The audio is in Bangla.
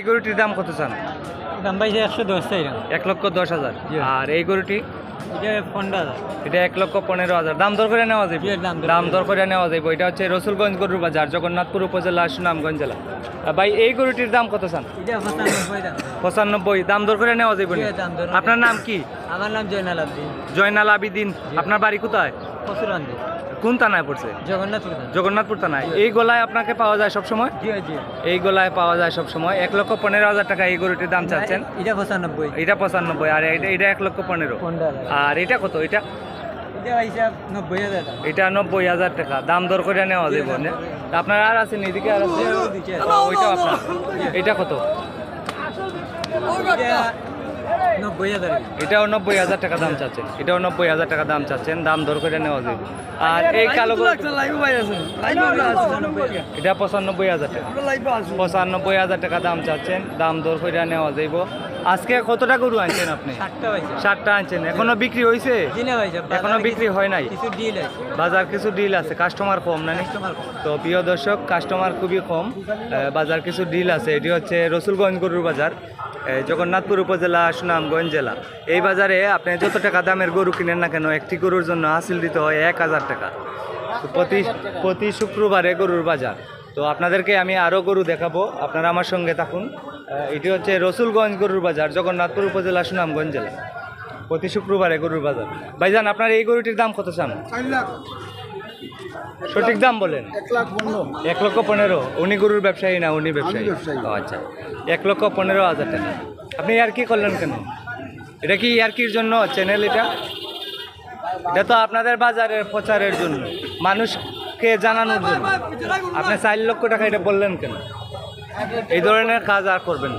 এই গরুটির দাম কত চান? দাম পাইছে একশো দশ টাকা এক লক্ষ দশ হাজার। আর এই গরুটি? এটা এক লক্ষ পনেরো হাজার। দাম দর করে নেওয়া যাবে দাম দর দাম করে। নেওয়া যাবে এটা হচ্ছে রসুলগঞ্জ গরুর বাজার জগন্নাথপুর উপজেলা সুনামগঞ্জ জেলা। ভাই এই গরুটির দাম কত চান? পঁচানব্বই দাম। দর করে নেওয়া যাবে। আপনার নাম কি? আমার নাম জয়নাল আব্দিন। জয়নাল আবিদিন। আপনার বাড়ি কোথায়? কোন থানায় পড়ছে? জগন্নাথ প্রধান জগন্নাথপুর থানায়। এই গলায় আপনাকে পাওয়া যায় সব সময় জি জি। এই গলায় পাওয়া যায় সব সময় এক লক্ষ পনেরো হাজার টাকা এই গরুটির দাম চাচ্ছেন? এটা পঁচানব্বই। এটা পঁচানব্বই। আর এটা এটা এক লক্ষ পনেরো। আর এটা কত? এটা এটা নব্বই হাজার টাকা। দাম দর করে নেওয়া যাবে আপনার আর আছেন এদিকে আর আছে? ওইটা আপনার। এটা কত? এটাও নব্বই হাজার টাকা দাম চাচ্ছেন। এটাও নব্বই হাজার টাকা দাম চাচ্ছেন। দাম দর করে নেওয়া যাবে। আর এই কালো এটা পঁচানব্বই হাজার টাকা। পঁচানব্বই হাজার টাকা দাম চাচ্ছেন। দাম দর করে নেওয়া যাইব। আজকে কতটা গরু আনছেন আপনি? ষাটটা ষাটটা আনছেন। এখনও বিক্রি হয়েছে? এখনও বিক্রি হয় নাই? বাজার কিছু ডিল আছে। কাস্টমার কম না তো প্রিয় দর্শক কাস্টমার খুবই কম। বাজার কিছু ডিল আছে। এটি হচ্ছে রসুলগঞ্জ গরুর বাজার। জগন্নাথপুর উপজেলা সুনামগঞ্জ জেলা। এই বাজারে আপনি যত টাকা দামের গরু কিনেন না কেন একটি গরুর জন্য হাসিল দিতে হয় এক হাজার টাকা। প্রতি প্রতি শুক্রবারে গরুর বাজার। তো আপনাদেরকে আমি আরও গরু দেখাবো। আপনারা আমার সঙ্গে থাকুন। এটি হচ্ছে রসুলগঞ্জ গরুর বাজার জগন্নাথপুর উপজেলা সুনামগঞ্জ জেলা। প্রতি শুক্রবারে গরুর বাজার। ভাইজান আপনার এই গরুটির দাম কত চান? সঠিক দাম বলেন। এক লক্ষ পনেরো। উনি গরুর ব্যবসায়ী না উনি ব্যবসায়ী? আচ্ছা। এক লক্ষ পনেরো হাজার টাকা। আপনি আর কি করলেন কেন? এটা কি ইয়ারকির জন্য চ্যানেল এটা? এটা তো আপনাদের বাজারের প্রচারের জন্য। মানুষকে জানানোর জন্য। আপনি চার লক্ষ টাকা এটা বললেন কেন? এই ধরনের কাজ আর করবেন